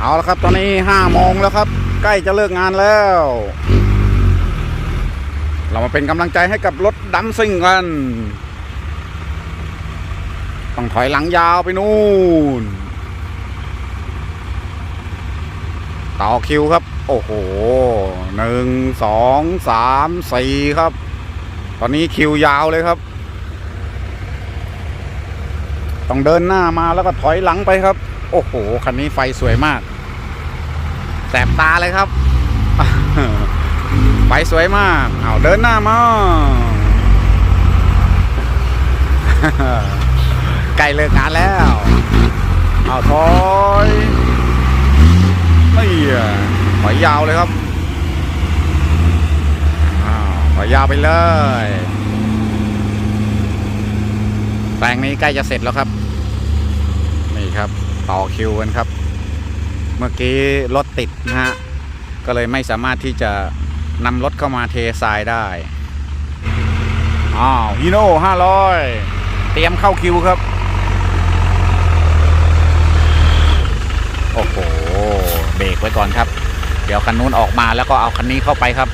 เอาละครับ ตอนนี้ห้าโมงแล้วครับ ใกล้จะเลิกงานแล้ว เรามาเป็นกำลังใจให้กับรถดัมซิ่งกัน ต้องถอยหลังยาวไปนู่น ต่อคิวครับ โอ้โหหนึ่งสองสามสี่ครับ ตอนนี้คิวยาวเลยครับ ต้องเดินหน้ามาแล้วก็ถอยหลังไปครับ โอ้โห คันนี้ไฟสวยมาก แสบตาเลยครับ ไฟสวยมาก เอาเดินหน้ามาใกล้เลิกงานแล้ว เอาถอยนี่อะถอยยาวเลยครับอ้าวถอยยาวไปเลยแปลงนี้ใกล้จะเสร็จแล้วครับ นี่ครับ ต่อคิวกันครับ เมื่อกี้รถติดนะฮะ ก็เลยไม่สามารถที่จะนำรถเข้ามาเททรายได้ อ้าวฮีโน่ห้าร้อยเตรียมเข้าคิวครับ โอ้โห เบรกไว้ก่อนครับ เดี๋ยวคันนู้นออกมาแล้วก็เอาคันนี้เข้าไปครับ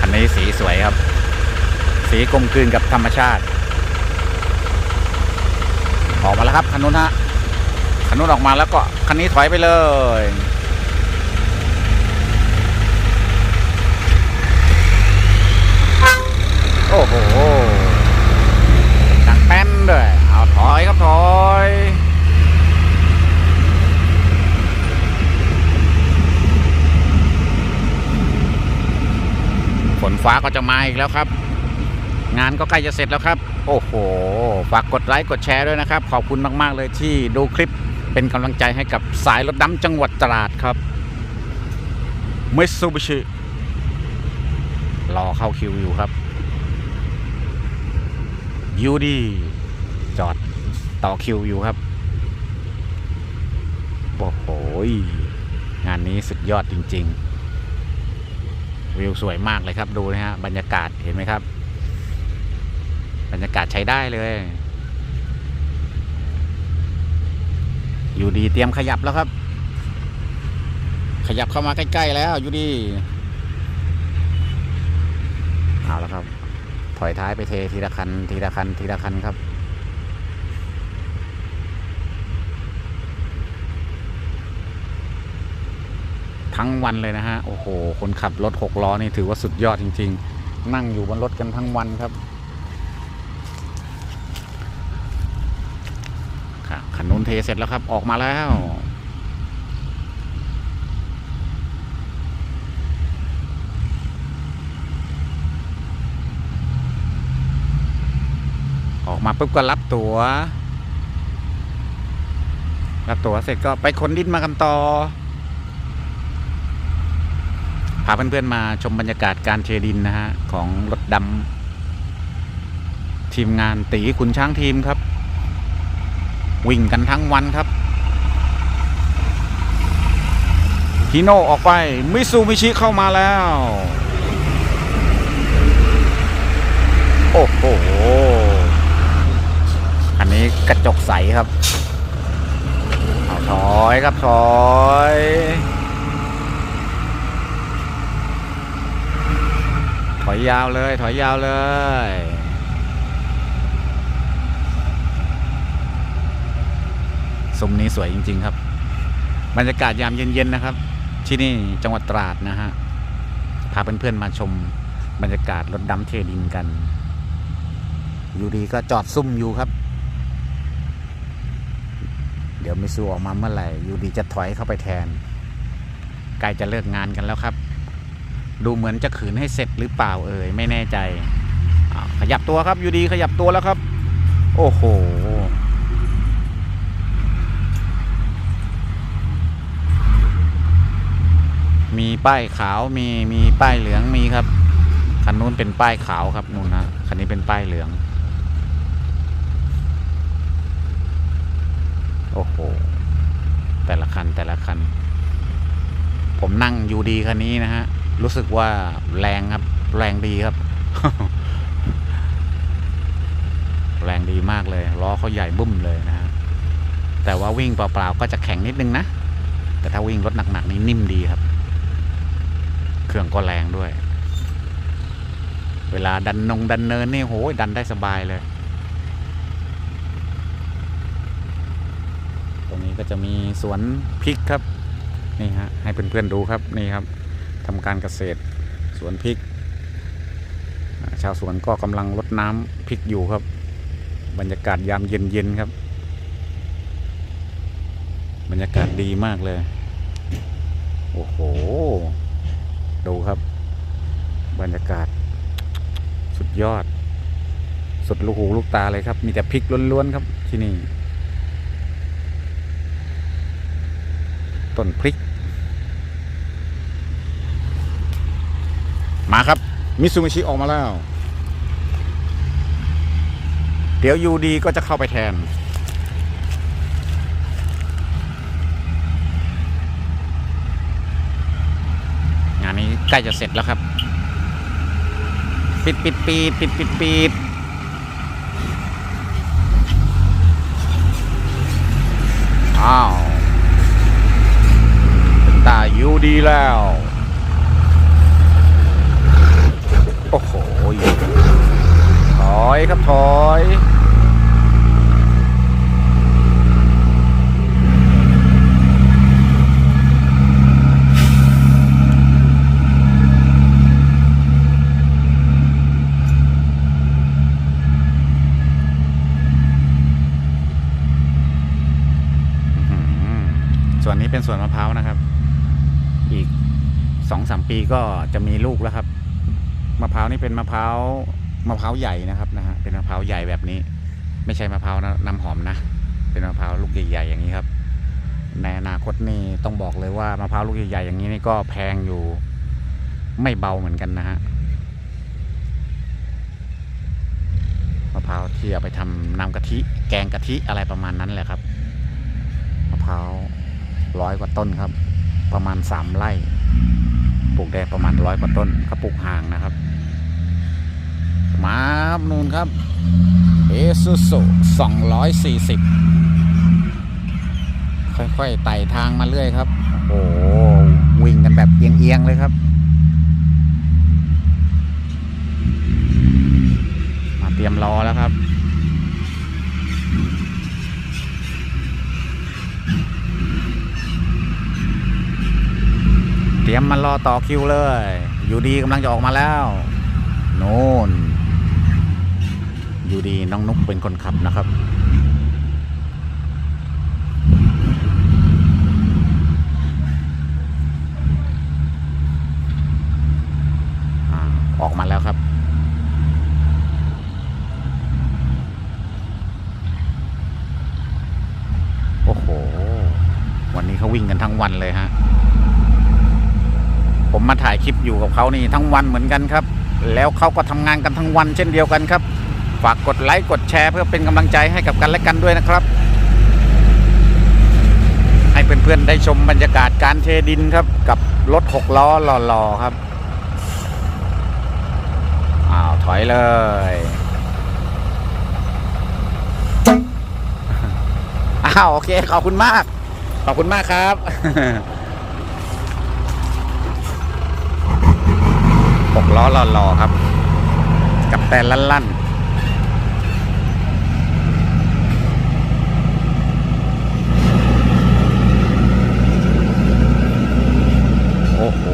คันนี้สีสวยครับ สีกลมกลืนกับธรรมชาติ ออกมาแล้วครับคันนู้นฮะคันนู้นออกมาแล้วก็คันนี้ถอยไปเลยโอ้โหดังแป้นด้วยเอาถอยครับถอยฝนฟ้าก็จะมาอีกแล้วครับ งานก็ใกล้จะเสร็จแล้วครับ โอ้โห ฝากกดไลค์กดแชร์ด้วยนะครับ ขอบคุณมาก ๆ เลยที่ดูคลิปเป็นกำลังใจให้กับสายรถดำจังหวัดตราดครับมิตซูบิชิรอเข้าคิวอยู่ครับยูดีจอดต่อคิวอยู่ครับโอ้โหงานนี้สุดยอดจริง ๆ วิวสวยมากเลยครับดูนะฮะบรรยากาศเห็นไหมครับ รรยากาศใช้ได้เลย อยู่ดีเตรียมขยับแล้วครับ ขยับเข้ามาใกล้ ๆ แล้ว อยู่ดีเอาแล้วครับ ถอยท้ายไปเททีละคัน ทีละคัน ทีละคันครับทั้งวันเลยนะฮะ โอ้โห คนขับรถหกล้อนี่ถือว่าสุดยอดจริง ๆ นั่งอยู่บนรถกันทั้งวันครับ นนูนเทเสร็จแล้วครับออกมาแล้ว ออกมาปุ๊บก็รับตัว๋ว รับตั๋วเสร็จก็ไปขนดินมากันต่อพาเพื่อนๆมาชมบรรยากาศการเทดินนะฮะ ของรถดำทีมงานตีขุนช้างทีมครับ วิ่งกันทั้งวันครับฮิโน่ออกไป มิซูมิชิเข้ามาแล้ว โอ้โห อันนี้กระจกใสครับ เอาถอยครับถอยถอยยาวเลย ถอยยาวเลย ซุ้มนี้สวยจริง ๆ ครับ บรรยากาศยามเย็น ๆ นะครับ ที่นี่จังหวัดตราดนะฮะ พาเพื่อนๆมาชมบรรยากาศรถดำเทดินกัน อยู่ดีก็จอดซุ่มอยู่ครับ เดี๋ยวมิซูออกมาเมื่อไหร่อยู่ดีจะถอยเข้าไปแทนใกล้จะเลิกงานกันแล้วครับ ดูเหมือนจะขืนให้เสร็จหรือเปล่าเอ่ยไม่แน่ใจ ขยับตัวครับอยู่ดีขยับตัวแล้วครับ โอ้โห มีป้ายขาวมีมีป้ายเหลืองมีครับคันนู้นเป็นป้ายขาวครับนู่นนะคันนี้เป็นป้ายเหลือง โอ้โหแต่ละคันแต่ละคัน ผมนั่งยูดีคันนี้นะฮะรู้สึกว่าแรงครับ แรงดีครับ แรงดีมากเลยล้อเขาใหญ่บึ้มเลยนะฮะแต่ว่าวิ่งเปล่าๆก็จะแข็งนิดนึงนะแต่ถ้าวิ่งรถหนักๆนี่นิ่มดีครับ รื่องก็แรงด้วย เวลาดันนงดันเนินนี่โหยดันได้สบายเลย ตรงนี้ก็จะมีสวนพริกครับ นี่ฮะให้เพื่อนๆดูครับนี่ครับทำการเกษตรสวนพริก ชาวสวนก็กำลังรดน้ำพริกอยู่ครับ บรรยากาศยามเย็นๆครับ บรรยากาศดีมากเลย โอ้โห ดูครับ บรรยากาศ สุดยอด สุดลูกหูลูกตาเลยครับ มีแต่พริกล้วนๆครับที่นี่ ต้นพริก มาครับ มิซูมิชิออกมาแล้ว เดี๋ยวยูดีก็จะเข้าไปแทน งานนี้ ใกล้จะเสร็จแล้วครับ ปิดปิดปิดปิดปิดปิดอ้าวเป็นตายูดีแล้ว โอ้โห ถอยครับถอย อื้อหือส่วนนี้เป็นสวนมะพร้าวนะครับ อีกสองสาม ปีก็จะมีลูกแล้วครับมะพร้าวนี่เป็นมะพร้าวมะพร้าวใหญ่นะครับนะฮะเป็นมะพร้าวใหญ่แบบนี้ ไม่ใช่มะพร้าวน้ำหอมนะเป็นมะพร้าวลูกใหญ่ๆอย่างนี้ครับในอนาคตนี่ต้องบอกเลยว่ามะพร้าวลูกใหญ่ๆอย่างนี้นี่ก็แพงอยู่ไม่เบาเหมือนกันนะฮะมะพร้าวที่เอาไปทำน้ำกะทิแกงกะทิอะไรประมาณนั้นแหละครับมะพร้าวร้อยกว่าต้นครับ ประมาณสามไร่ ปลูกได้ประมาณร้อยกว่าต้นเขาปลูกห่างนะครับ มาบนู่นครับเอซูซุสองร้อยสี่สิบค่อยๆไต่ทางมาเรื่อยครับ โอ้โหวิ่งกันแบบเอียงๆเลยครับ มาเตรียมรอแล้วครับ เตรียมมารอต่อคิวเลย อยู่ดีกำลังจะออกมาแล้ว โน่น อยู่ดีน้องนุกเป็นคนขับนะครับอ่าออกมาแล้วครับโอ้โห วันนี้เขาวิ่งกันทั้งวันเลยฮะ ผมมาถ่ายคลิปอยู่กับเขานี่ทั้งวันเหมือนกันครับ แล้วเขาก็ทำงานกันทั้งวันเช่นเดียวกันครับ ฝากกดไลค์กดแชร์เพื่อเป็นกำลังใจให้กับกันและกันด้วยนะครับ ให้เพื่อนๆได้ชมบรรยากาศการเทดินครับ กับรถหกล้อหล่อๆครับอ้าวถอยเลยอ้าวโอเคขอบคุณมาก ขอบคุณมากครับ หกล้อหล่อๆครับ กับแต่ลั่นๆโอ้โห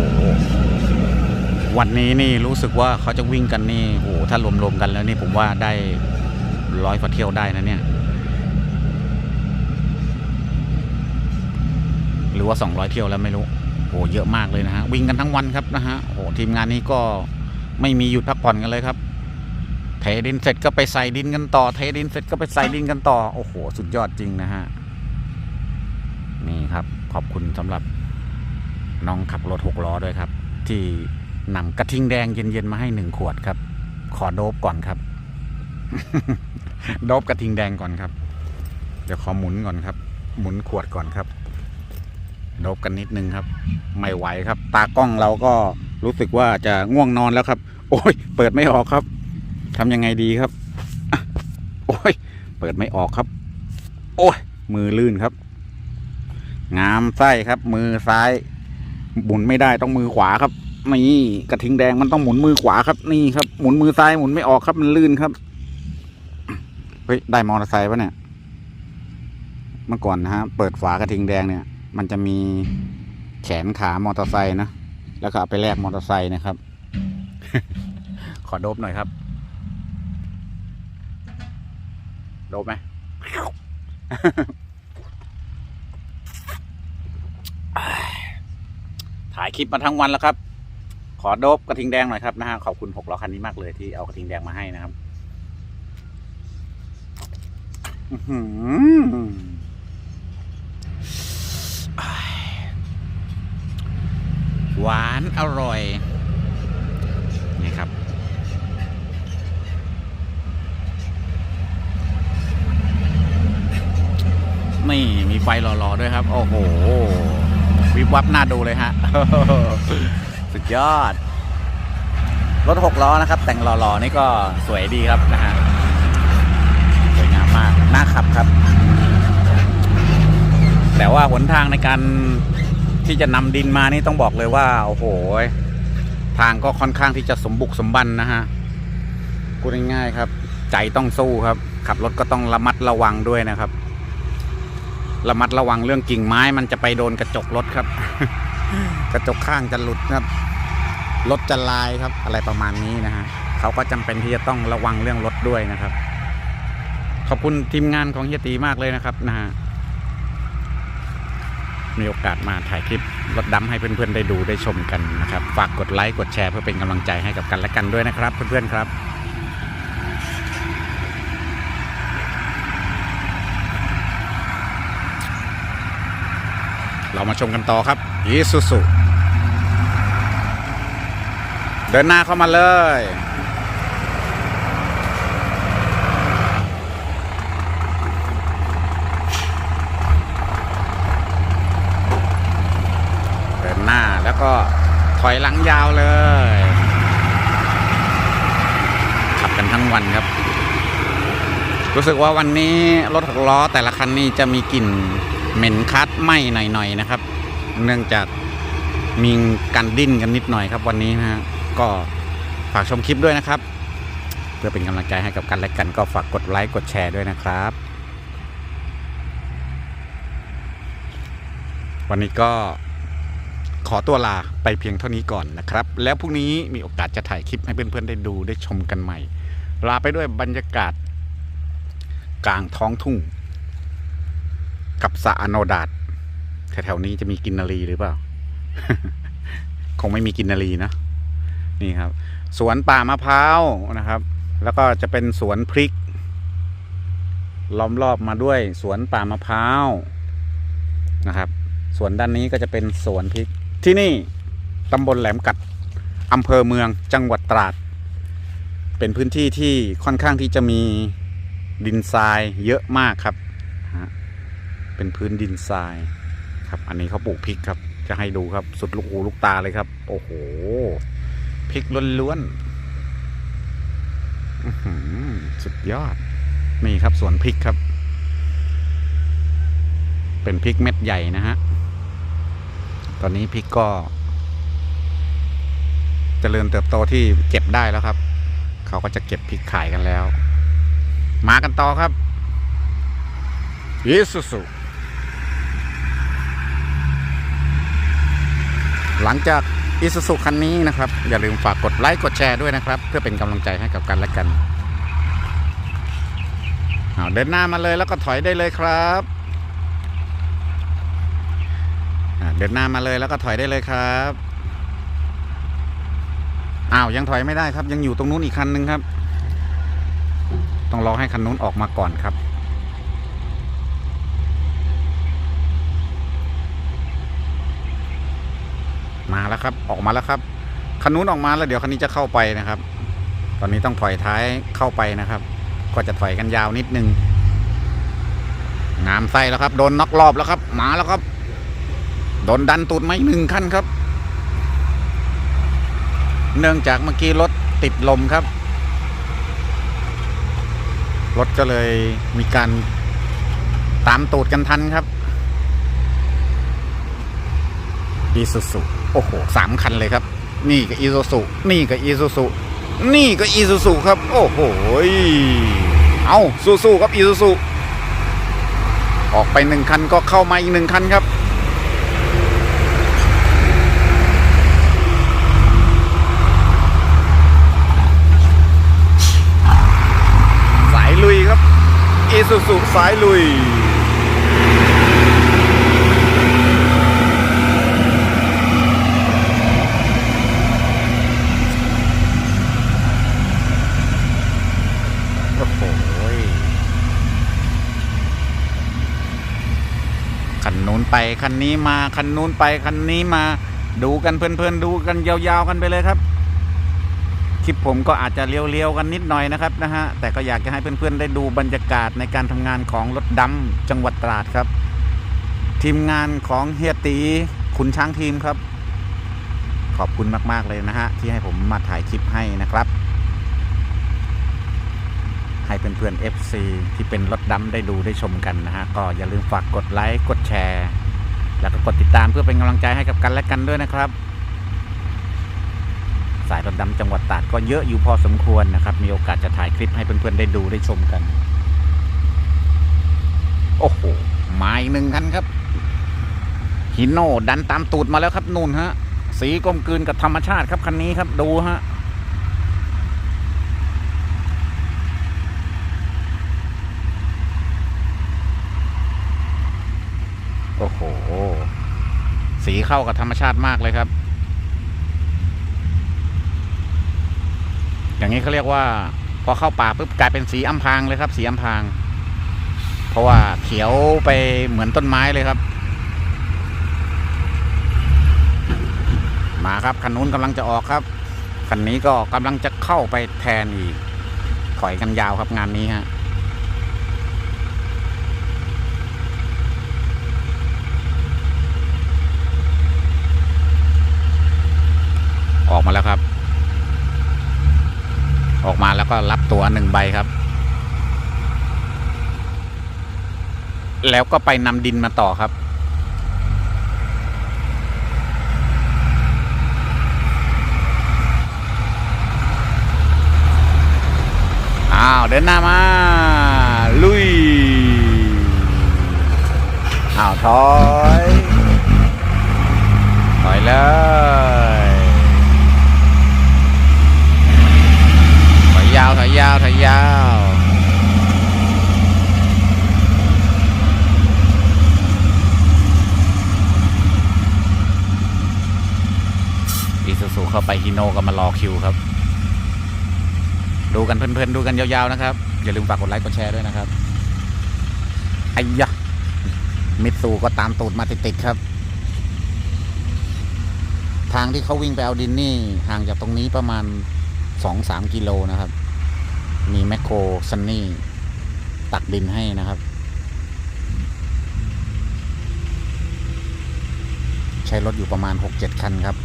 วันนี้นี่รู้สึกว่าเขาจะวิ่งกันนี่โอ้โหถ้ารวมๆกันแล้วนี่ผมว่าได้ร้อยกว่าเที่ยวได้นะเนี่ย หรือว่า 200 เที่ยวแล้วไม่รู้ โอ้เยอะมากเลยนะฮะวิ่งกันทั้งวันครับนะฮะโอ้ทีมงานนี้ก็ไม่มีหยุดพักผ่อนกันเลยครับ เทดินเสร็จก็ไปใส่ดินกันต่อ เทดินเสร็จก็ไปใส่ดินกันต่อโอ้โหสุดยอดจริงนะฮะนี่ครับขอบคุณสำหรับน้องขับรถหกล้อด้วยครับ ที่นำกระทิงแดงเย็นๆมาให้หนึ่งขวดครับ ขอโดบก่อนครับ โดบกระทิงแดงก่อนครับ เดี๋ยวขอหมุนก่อนครับ หมุนขวดก่อนครับ โดบกันนิดนึงครับ ไม่ไหวครับ ตากล้องเราก็รู้สึกว่าจะง่วงนอนแล้วครับ โอ้ย เปิดไม่ออกครับทำยังไงดีครับโอ้ยอ้ย เปิดไม่ออกครับ โอ้ย มือลื่นครับ งามไส้ครับ มือซ้าย หมุนไม่ได้ต้องมือขวาครับนี่กระทิงแดงมันต้องหมุนมือขวาครับ นี่ครับหมุนมือซ้ายหมุนไม่ออกครับมันลื่นครับ เฮ้ยได้มอเตอร์ไซค์ปะเนี่ย เมื่อก่อนนะฮะเปิดฝากระทิงแดงเนี่ย มันจะมีแขนขามอเตอร์ไซค์นะ แล้วก็เอาไปแลกมอเตอร์ไซค์นะครับ ขอโดบหน่อยครับ โดบไหมถ่ายคลิปมาทั้งวันแล้วครับ ขอโดบกระทิงแดงหน่อยครับนะฮะ ขอบคุณหกล้อคันนี้มากเลยที่เอากระทิงแดงมาให้นะครับ อื้อหืออ้าย หวานอร่อยนี่ครับ นี่มีไฟหล่อๆด้วยครับ โอ้โห วิบวับน่าดูเลยฮะ สุดยอด รถหกล้อนะครับ แต่งหล่อๆ นี่ก็สวยดีครับนะฮะ สวยงามมาก น่าขับครับ แต่ว่าหนทางในการ ที่จะนำดินมานี่ต้องบอกเลยว่าโอ้โหทางก็ค่อนข้างที่จะสมบุกสมบันนะฮะพูดง่ายๆครับ ใจต้องสู้ครับ ขับรถก็ต้องระมัดระวังด้วยนะครับ ระมัดระวังเรื่องกิ่งไม้มันจะไปโดนกระจกรถครับ กระจกข้างจะหลุดครับรถจะลายครับ อะไรประมาณนี้นะฮะเขาก็จำเป็นที่จะต้องระวังเรื่องรถด้วยนะครับ ขอบคุณทีมงานของเฮียตีมากเลยนะครับนะฮะ มีโอกาสมาถ่ายคลิปรถดำให้เพื่อนๆได้ดูได้ชมกันนะครับ ฝากกดไลค์กดแชร์เพื่อเป็นกำลังใจให้กับกันและกันด้วยนะครับ เพื่อนๆครับเรามาชมกันต่อครับยีสุสุ เดินหน้าเข้ามาเลย เดินหน้าแล้วก็ ถอยหลังยาวเลย ขับกันทั้งวันครับ รู้สึกว่าวันนี้รถหกล้อแต่ละคันนี่จะมีกลิ่นเหม็นคัดไหมหน่อยๆนะครับ เนื่องจากมีการดิ้นกันนิดหน่อยครับวันนี้นะฮะก็ฝากชมคลิปด้วยนะครับ เพื่อเป็นกำลังใจให้กับกันและกัน ก็ฝากกดไลค์กดแชร์ด้วยนะครับ วันนี้ก็ ขอตัวลาไปเพียงเท่านี้ก่อนนะครับ แล้วพรุ่งนี้มีโอกาสจะถ่ายคลิปให้เพื่อนๆได้ดูได้ชมกันใหม่ ลาไปด้วยบรรยากาศ กลางท้องทุ่ง กับสะอโนดาตแถวๆนี้จะมีกินนารีหรือเปล่า คงไม่มีกินนารีนะนี่ครับ สวนป่ามะพร้าวนะครับ แล้วก็จะเป็นสวนพริก ล้อมรอบมาด้วยสวนป่ามะพร้าวนะครับ ส่วนด้านนี้ก็จะเป็นสวนพริก ที่นี่ตำบลแหลมกัดอำเภอเมืองจังหวัดตราด เป็นพื้นที่ที่ค่อนข้างที่จะมีดินทรายเยอะมากครับ เป็นพื้นดินทรายครับ อันนี้เขาปลูกพริกครับ จะให้ดูครับสุดลูกหูลูกตาเลยครับ โอ้โหพริกล้วนๆอื้อหือสุดยอด นี่ครับสวนพริกครับ เป็นพริกเม็ดใหญ่นะฮะ ตอนนี้พริกก็เจริญเติบโตที่เก็บได้แล้วครับ เขาก็จะเก็บพริกขายกันแล้ว มากันต่อครับยิสุสุหลังจากอิสุสุคันนี้นะครับ อย่าลืมฝากกดไลค์กดแชร์ด้วยนะครับ เพื่อเป็นกำลังใจให้กับกันและกันเเดินหน้ามาเลยแล้วก็ถอยได้เลยครับ อ่า เดินหน้ามาเลยแล้วก็ถอยได้เลยครับอ้าวยังถอยไม่ได้ครับ ยังอยู่ตรงนู้นอีกคันนึงครับ ต้องรอให้คันนู้นออกมาก่อนครับมาแล้วครับออกมาแล้วครับคันนู้นออกมาแล้วเดี๋ยวคันนี้จะเข้าไปนะครับ ตอนนี้ต้องถอยท้ายเข้าไปนะครับ ก็จะถอยกันยาวนิดนึงงามไส้แล้วครับ โดนน็อกรอบแล้วครับ มาแล้วครับ โดนดันตูดไหมหนึ่งขั้นครับ เนื่องจากเมื่อกี้รถติดลมครับ รถก็เลยมีการตามตูดกันทันครับอีซูซุโอ้โหสามคันเลยครับ นี่ก็อีซูซุนี่ก็อีซูซุนี่ก็อีซูซุครับ โอ้โหเอาสู้ๆครับอีซูซุออกไปหนึ่งคันก็เข้ามาอีกหนึ่งคันครับ สายลุยครับ อีสุสุสายลุย โอ้โหคันนู้นไป คันนี้มา คันนู้นไป คันนี้มา ดูกันเพลินๆ ดูกันยาวๆ กันไปเลยครับ คลิปผมก็อาจจะเลี้ยวๆกันนิดหน่อยนะครับนะฮะแต่ก็อยากจะให้เพื่อนๆได้ดูบรรยากาศในการทำงานของรถดำจังหวัดตราดครับ ทีมงานของเฮียตีขุนช้างทีมครับ ขอบคุณมากๆเลยนะฮะที่ให้ผมมาถ่ายคลิปให้นะครับ ให้เพื่อนๆ FC ที่เป็นรถดำได้ดูได้ชมกันนะฮะก็อย่าลืมฝากกดไลค์กดแชร์ แล้วก็กดติดตามเพื่อเป็นกำลังใจให้กับกันและกันด้วยนะครับ สายรถดำจังหวัดตราดก็เยอะอยู่พอสมควรนะครับ มีโอกาสจะถ่ายคลิปให้เพื่อนๆได้ดูได้ชมกัน โอ้โหมาอีกหนึ่งคันครับฮิโน่ดันตามตูดมาแล้วครับนู่นฮะ สีกลมกลืนกับธรรมชาติครับคันนี้ครับดูฮะโอ้โห สีเข้ากับธรรมชาติมากเลยครับ อย่างนี้เขาเรียกว่า พอเข้าป่าปุ๊บกลายเป็นสีอัมพางเลยครับ สีอัมพาง เพราะว่าเขียวไปเหมือนต้นไม้เลยครับ มาครับคันนู้นกำลังจะออกครับคันนี้ก็กำลังจะเข้าไปแทนอีกถอยกันยาวครับงานนี้ฮะออกมาแล้วครับ ออกมาแล้วก็รับตัวหนึ่งใบครับ แล้วก็ไปนำดินมาต่อครับอ้าวเดินหน้ามา ลุยอ้าวถอย ถอยเลย ถอยยาว ถอ ยาวถอยยาวอีซูซูเข้าไปฮิโนก็มารอคิวครับ ดูกันเพลินๆ ดูกันยาวๆนะครับ อย่าลืมฝากกดไลค์กดแชร์ด้วยนะครับไอ้ยะมิตซูก็ตามตูดมาติดๆครับ ทางที่เขาวิ่งไปเอาดินนี่ห่างจากตรงนี้ประมาณสองสามกิโลนะครับ มีแมคโครซันนี่ตักดินให้นะครับ ใช้รถอยู่ประมาณหกเจ็ดคันครับ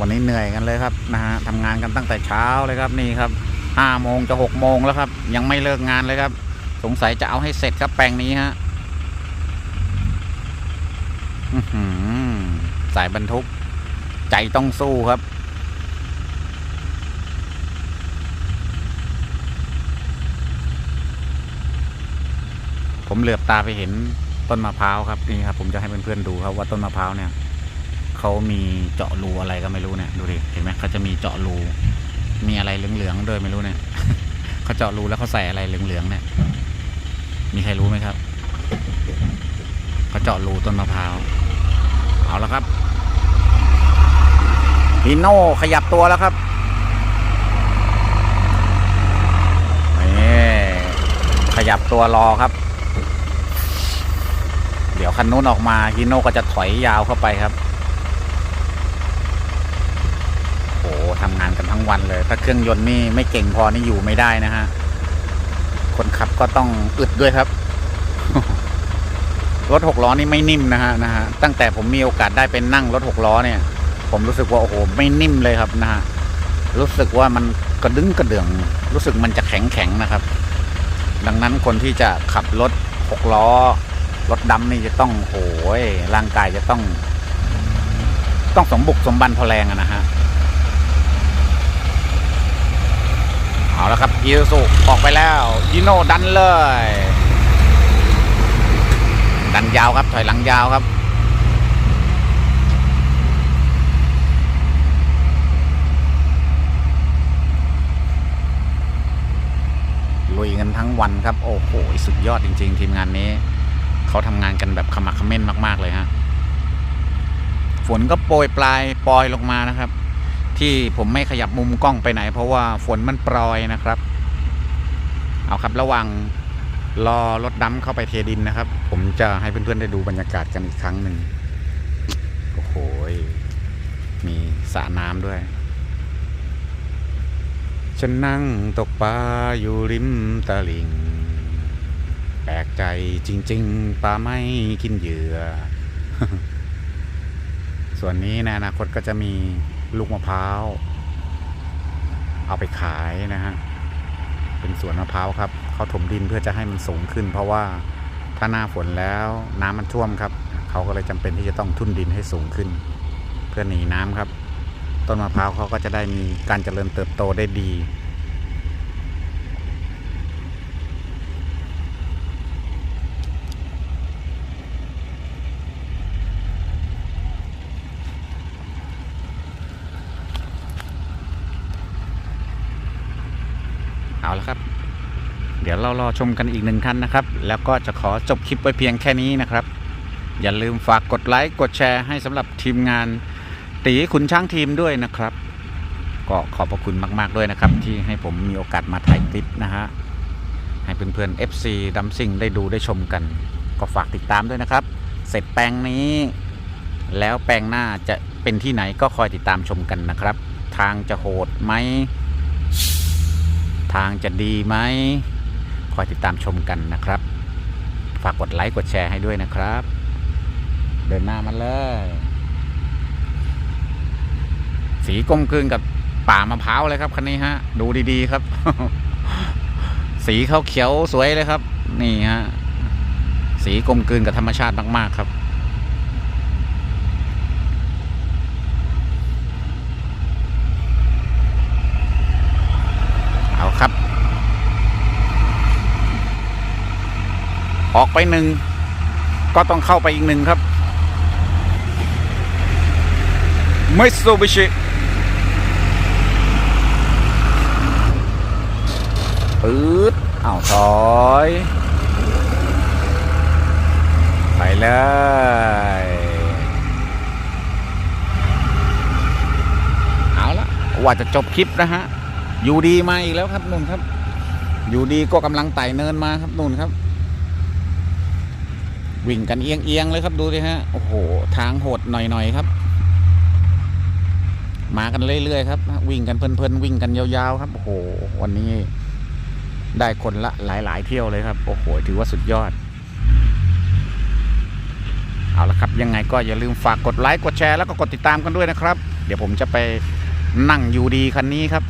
วันนี้เหนื่อยกันเลยครับนะฮะทำงานกันตั้งแต่เช้าเลยครับนี่ครับห้าโมงจะหกโมงแล้วครับ ยังไม่เลิกงานเลยครับ สงสัยจะเอาให้เสร็จครับแปลงนี้ฮะสายบรรทุก ใจต้องสู้ครับ ผมเหลือบตาไปเห็นต้นมะพร้าวครับนี่ครับผมจะให้เพื่อนๆดูครับว่าต้นมะพร้าวเนี่ยเขามีเจาะรูอะไรก็ไม่รู้เนี่ยดูดิเห็นไหมเขาจะมีเจาะรูมีอะไรเหลืองๆด้วยไม่รู้เนี่ยเขาเจาะรูแล้วเขาใส่อะไรเหลืองๆเนี่ย มีใครรู้ไหมครับเขาเจาะรูต้นมะพร้าวเอาแล้วครับฮิโน่ขยับตัวแล้วครับนี่ขยับตัวรอครับ ดี๋ยวคันนู้นออกมาฮิโน่ก็จะถอยยาวเข้าไปครับโอ้ทำงานกันทั้งวันเลย ถ้าเครื่องยนต์นี่ไม่เก่งพอนี่อยู่ไม่ได้นะฮะ คนขับก็ต้องอึดด้วยครับรถหกล้อนี่ไม่นิ่มนะฮะนะฮะตั้งแต่ผมมีโอกาสได้เป็นนั่งรถหกล้อเนี่ย ผมรู้สึกว่าโอ้โหไม่นิ่มเลยครับนะฮะรู้สึกว่ามันกระดึงกระเดื่องรู้สึกมันจะแข็งแข็งนะครับ ดังนั้นคนที่จะขับรถหกล้อ รถดำนี่จะต้องโหยร่างกายจะต้อง ต้องสมบุกสมบันพอแรงนะฮะ เอาแล้วครับอีสุออกไปแล้วยิโน่ดันเลย ดันยาวครับถอยหลังยาวครับลุยกันทั้งวันครับ โอ้โห สุดยอดจริง ๆ ทีมงานนี้ เขาทำงานกันแบบขมักขม้นมาก ๆ เลยฮะ ฝนก็โปรยปลายปลอยลงมานะครับ ที่ผมไม่ขยับมุมกล้องไปไหน เพราะว่าฝนมันโปรยนะครับ เอาครับระว่างรอรถดำเข้าไปเทดินนะครับ ผมจะให้เพื่อนๆได้ดูบรรยากาศกันอีกครั้งหนึ่งโอ้โหมีสระน้ำด้วย ฉันนั่งตกปลาอยู่ริมตลิ่ง แปลกใจจริง ๆปลาไม่กินเหยื่อ ส่วนนี้ในอนาคตก็จะมีลูกมะพร้าว เอาไปขายนะฮะ เป็นสวนมะพร้าวครับ เขาถมดินเพื่อจะให้มันสูงขึ้น เพราะว่าถ้าหน้าฝนแล้วน้ำมันท่วมครับ เขาก็เลยจำเป็นที่จะต้องทุ่นดินให้สูงขึ้น เพื่อหนีน้ำครับ ต้นมะพร้าวเขาก็จะได้มีการเจริญเติบโตได้ดี เอาละครับ เดี๋ยวเรารอชมกันอีกหนึ่งคันนะครับ แล้วก็จะขอจบคลิปไว้เพียงแค่นี้นะครับ อย่าลืมฝากกดไลค์กดแชร์ให้สำหรับทีมงานตีขุนช้างทีมด้วยนะครับ ก็ขอบพระคุณมาก ๆ ด้วยนะครับ ที่ให้ผมมีโอกาสมาถ่ายคลิปนะฮะให้เพื่อนๆ FC ดัมซิงได้ดูได้ชมกัน ก็ฝากติดตามด้วยนะครับ เสร็จแปลงนี้ แล้วแปลงหน้าจะเป็นที่ไหนก็คอยติดตามชมกันนะครับ ทางจะโหดไหมทางจะดีไหม คอยติดตามชมกันนะครับ ฝากกดไลค์กดแชร์ให้ด้วยนะครับ เดินหน้ามาเลย สีกลมกลืนกับป่ามะพร้าวเลยครับคันนี้ฮะ ดูดีๆครับ สีเขาเขียวสวยเลยครับ นี่ฮะ สีกลมกลืนกับธรรมชาติมากๆครับ เอาครับ ออกไปหนึ่งก็ต้องเข้าไปอีกหนึ่งครับมิตซูบิชิปื๊ดอ้าวถอย ไปเลย เอาละว่าจะจบคลิปนะฮะ อยู่ดีมาอีกแล้วครับนุ่นครับ อยู่ดีก็กำลังไต่เนินมาครับนุ่นครับ วิ่งกันเอียงเอียงเลยครับดูสิฮะโอ้โหทางโหดหน่อยๆครับ มากันเรื่อยๆครับ วิ่งกันเพลินๆวิ่งกันยาวๆครับโอ้โหวันนี้ได้คนละหลาย ๆ เที่ยวเลยครับโอ้โหถือว่าสุดยอด เอาละครับ ยังไงก็อย่าลืมฝากกดไลค์กดแชร์แล้วก็กดติดตามกันด้วยนะครับ เดี๋ยวผมจะไปนั่งอยู่ดีคันนี้ครับ